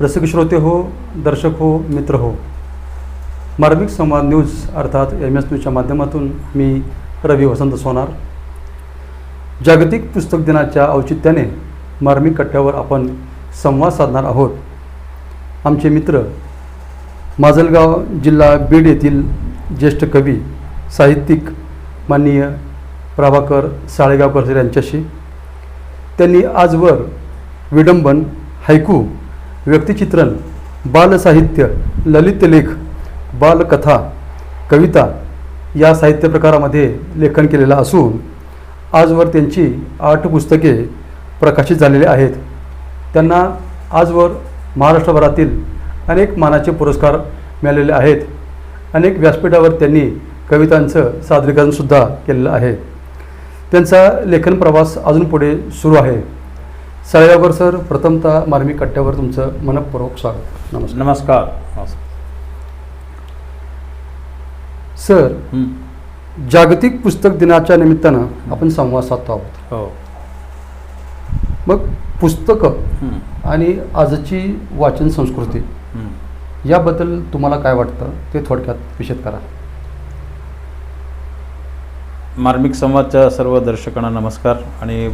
रसिक श्रोते हो दर्शक हो मित्र हो. मार्मिक संवाद न्यूज अर्थात एम एस न्यूजच्या माध्यमातून मी रवी वसंत सोनार. जागतिक पुस्तक दिनाच्या औचित्याने मार्मिक कट्ट्यावर आपण संवाद साधणार आहोत. आमचे मित्र माजलगाव जिल्हा बीड येथील ज्येष्ठ कवी साहित्यिक माननीय प्रभाकर साळेगावकर यांच्याशी. त्यांनी आजवर विडंबन हायकू व्यक्तिचित्रण बालसाहित्य ललितलेख बालकथा कविता या साहित्य प्रकारामध्ये लेखन केलेलं असून आजवर त्यांची आठ पुस्तके प्रकाशित झालेली आहेत. त्यांना आजवर महाराष्ट्रभरातील अनेक मानाचे पुरस्कार मिळालेले आहेत. अनेक व्यासपीठावर त्यांनी कवितांचं सादरीकरणसुद्धा केलेलं आहे. त्यांचा लेखन प्रवास अजून पुढे सुरू आहे. साळेगावकर सर प्रथमतः मार्मिक कट्ट्यावर तुमचं मनपूर्वक स्वागत. नमस्कार. नमस्कार. सर. जागतिक पुस्तक दिनाच्या निमित्तानं आपण संवाद साधतो आहोत. हो. मग पुस्तकं. आणि आजची वाचन संस्कृती. याबद्दल तुम्हाला काय वाटतं? ते थोडक्यात विषद करा. मार्मिक संवादच्या सर्व दर्शकांना नमस्कार आणि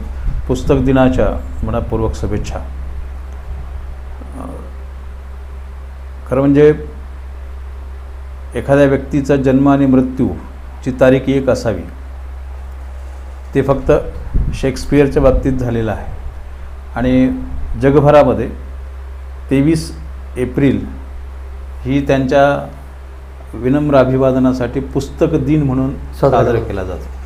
पुस्तक दिनाच्या मनपूर्वक शुभेच्छा. खरं म्हणजे एखाद्या व्यक्तीचा जन्म आणि मृत्यूची तारीख एक असावी. ते फक्त शेक्सपियरच्या बाबतीत झालेलं आहे. आणि जगभरामध्ये तेवीस एप्रिल ही त्यांच्या विनम्र अभिवादनासाठी पुस्तक दिन म्हणून साजरा. केला जातो.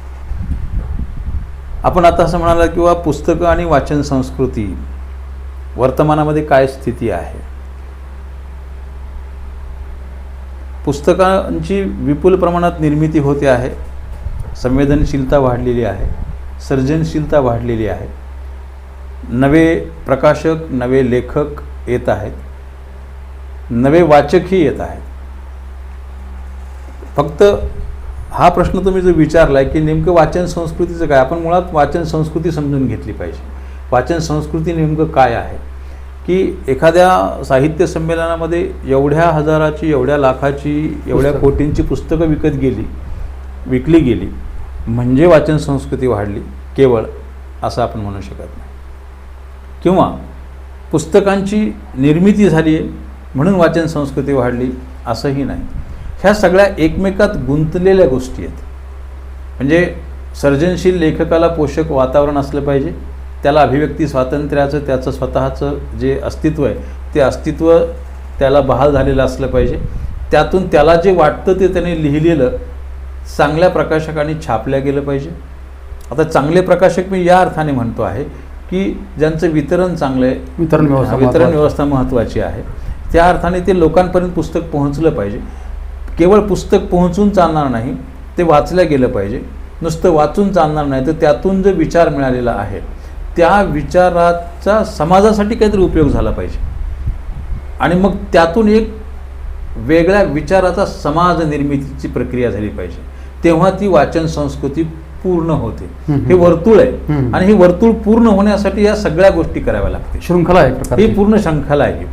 आपण आता असं म्हणाला किंवा पुस्तकं आणि वाचन संस्कृती वर्तमानामध्ये काय स्थिती आहे? पुस्तकांची विपुल प्रमाणात निर्मिती होते आहे संवेदनशीलता वाढलेली आहे सर्जनशीलता वाढलेली आहे नवे प्रकाशक नवे लेखक येत आहेत नवे वाचकही येत आहेत. फक्त हा प्रश्न तुम्ही जो विचारला आहे की नेमकं वाचन संस्कृतीचं काय? आपण मुळात वाचन संस्कृती समजून घेतली पाहिजे. वाचन संस्कृती नेमकं काय आहे? की एखाद्या साहित्य संमेलनामध्ये एवढ्या हजाराची एवढ्या लाखाची एवढ्या. कोटींची पुस्तकं विकत गेली विकली गेली म्हणजे वाचन संस्कृती वाढली केवळ असं आपण म्हणू शकत नाही. किंवा पुस्तकांची निर्मिती झाली आहे म्हणून वाचन संस्कृती वाढली असंही नाही. ह्या सगळ्या एकमेकात गुंतलेल्या गोष्टी आहेत. म्हणजे सर्जनशील लेखकाला पोषक वातावरण असलं पाहिजे त्याला अभिव्यक्ती स्वातंत्र्याचं त्याचं स्वतःचं जे अस्तित्व आहे ते अस्तित्व त्याला बहाल झालेलं असलं पाहिजे. त्यातून त्याला जे वाटतं ते त्याने लिहिलेलं चांगल्या प्रकाशकाने छापल्या गेलं पाहिजे. आता चांगले प्रकाशक मी या अर्थाने म्हणतो आहे की ज्यांचं वितरण चांगलं आहे वितरण व्यवस्था वितरण. व्यवस्था महत्त्वाची आहे त्या अर्थाने ते लोकांपर्यंत पुस्तक पोहोचलं पाहिजे. केवळ पुस्तक पोहोचून चालणार नाही ते वाचलं गेलं पाहिजे. नुसतं वाचून चालणार नाही तर त्यातून जो विचार मिळालेला आहे त्या विचाराचा समाजासाठी काहीतरी उपयोग झाला पाहिजे. आणि मग त्यातून एक वेगळ्या विचाराचा समाज निर्मितीची प्रक्रिया झाली पाहिजे. तेव्हा ती वाचन संस्कृती पूर्ण होते. हे वर्तुळ आहे. आणि हे वर्तुळ पूर्ण होण्यासाठी या सगळ्या गोष्टी कराव्या लागतील. शृंखला आहे ही पूर्ण शृंखला आहे.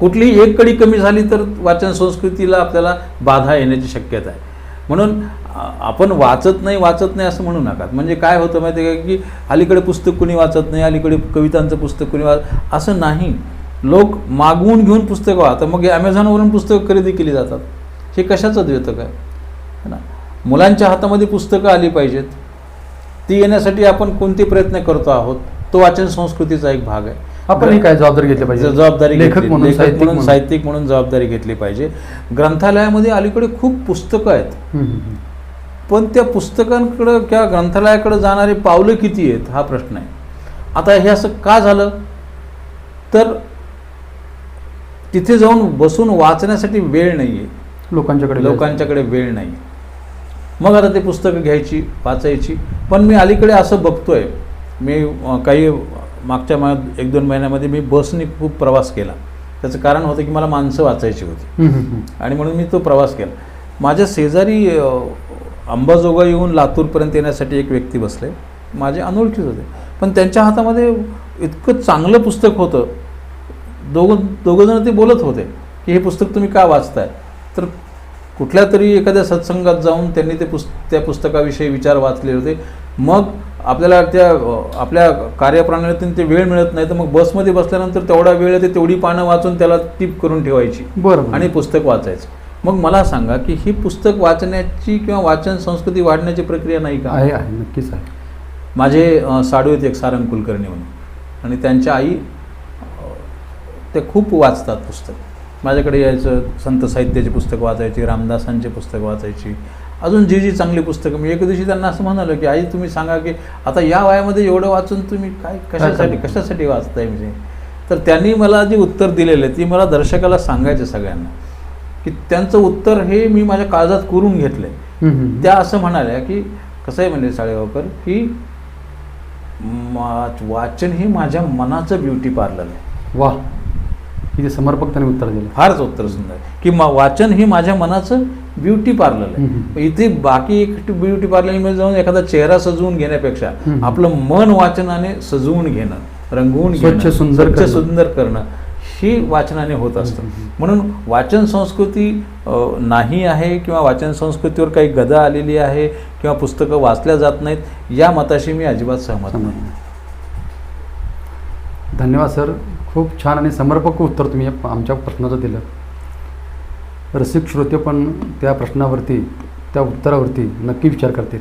कुठलीही एक कडी कमी झाली तर वाचन संस्कृतीला आपल्याला बाधा येण्याची शक्यता आहे. म्हणून आपण वाचत नाही वाचत नाही असं म्हणू नका. म्हणजे काय होतं माहिती आहे का की अलीकडे पुस्तक कुणी वाचत नाही अलीकडे कवितांचं पुस्तक कुणी वाच असं नाही. लोक मागवून घेऊन पुस्तकं वाचतात मग ॲमेझॉनवरून पुस्तकं खरेदी केली जातात. हे कशाचं द्योतक आहे? है ना? मुलांच्या हातामध्ये पुस्तकं आली पाहिजेत. ती येण्यासाठी आपण कोणते प्रयत्न करतो आहोत? तो वाचन संस्कृतीचा एक भाग आहे. आपण काय जबाबदारी घेतली पाहिजे? जबाबदारी लेखक म्हणून साहित्यिक म्हणून साहित्यिक म्हणून जबाबदारी घेतली पाहिजे. ग्रंथालयामध्ये अलीकडे खूप पुस्तकं आहेत. पण त्या पुस्तकांकडं किंवा ग्रंथालयाकडे जाणारे पावलं किती आहेत हा प्रश्न आहे. आता हे असं का झालं? तर तिथे जाऊन बसून वाचण्यासाठी वेळ नाही आहे लोकांच्याकडे लोकांच्याकडे वेळ नाही. मग आता ते पुस्तकं घ्यायची वाचायची. पण मी अलीकडे असं बघतोय. मी काही मागच्या मा एक दोन महिन्यामध्ये मी बसने खूप प्रवास केला. त्याचं कारण होतं की मला माणसं वाचायची होती. आणि म्हणून मी तो प्रवास केला. माझ्या शेजारी अंबाजोगा येऊन लातूरपर्यंत येण्यासाठी एक व्यक्ती बसले. माझे अनोळखीच होते. पण त्यांच्या हातामध्ये इतकं चांगलं पुस्तक होतं. दोघं दोघं जण ते बोलत होते की हे पुस्तक तुम्ही का वाचताय? तर कुठल्या तरी एखाद्या सत्संगात जाऊन त्यांनी ते पुस्त त्या पुस्तकाविषयी विचार वाचले होते. मग आपल्याला त्या आपल्या कार्यप्रणालीतून ते वेळ मिळत नाही तर मग बसमध्ये बसल्यानंतर तेवढा वेळ आहे ते तेवढी पानं वाचून त्याला टिप करून ठेवायची. बरं आणि पुस्तक वाचायचं. मग मला सांगा की ही पुस्तक वाचण्याची किंवा वाचन संस्कृती वाढण्याची प्रक्रिया नाही का? आहे आहे. नक्कीच आहे. माझे साडू आहेत एक सारंग कुलकर्णी म्हणून. आणि त्यांच्या आई ते खूप वाचतात पुस्तक. माझ्याकडे यायचं संत साहित्याची पुस्तक वाचायची रामदासांचे पुस्तक वाचायची अजून जी जी चांगली पुस्तकं मी एके दिवशी त्यांना असं म्हणालो की आई तुम्ही सांगा की आता या वयामध्ये एवढं वाचून तुम्ही काय कशासाठी? कशासाठी वाचताय म्हणजे? तर त्यांनी मला जे उत्तर दिलेलं आहे ती मला दर्शकाला सांगायचं सगळ्यांना की त्यांचं उत्तर हे मी माझ्या काळजात करून घेतलं आहे हम्म, हम्म. त्या असं म्हणाल्या की कसं आहे म्हणजे साळेगावकर की वाचन हे माझ्या मनाचं ब्युटी पार्लर आहे. वा समर्पक त्यांनी उत्तर दिलं. फारच उत्तर सुंदर की वाचन हे माझ्या मनाचं ब्युटी पार्लर आहे. इथे बाकी एक ब्युटी पार्लरमध्ये जाऊन एखादा चेहरा सजवून घेण्यापेक्षा. आपलं मन वाचनाने सजवून घेणं रंगवून स्वच्छ घेणं, सुंदर स्वच्छ करणं. सुंदर करणं ही वाचनाने होत असतं. म्हणून वाचन संस्कृती नाही आहे किंवा वाचन संस्कृतीवर काही गदा आलेली आहे किंवा पुस्तकं वाचल्या जात नाहीत या मताशी मी अजिबात सहमत नाही. धन्यवाद सर खूप छान आणि समर्पक उत्तर तुम्ही आमच्या प्रश्नाचं दिलं रसिक श्रोते पण त्या प्रश्नावरती त्या उत्तरावरती नक्की विचार करतील.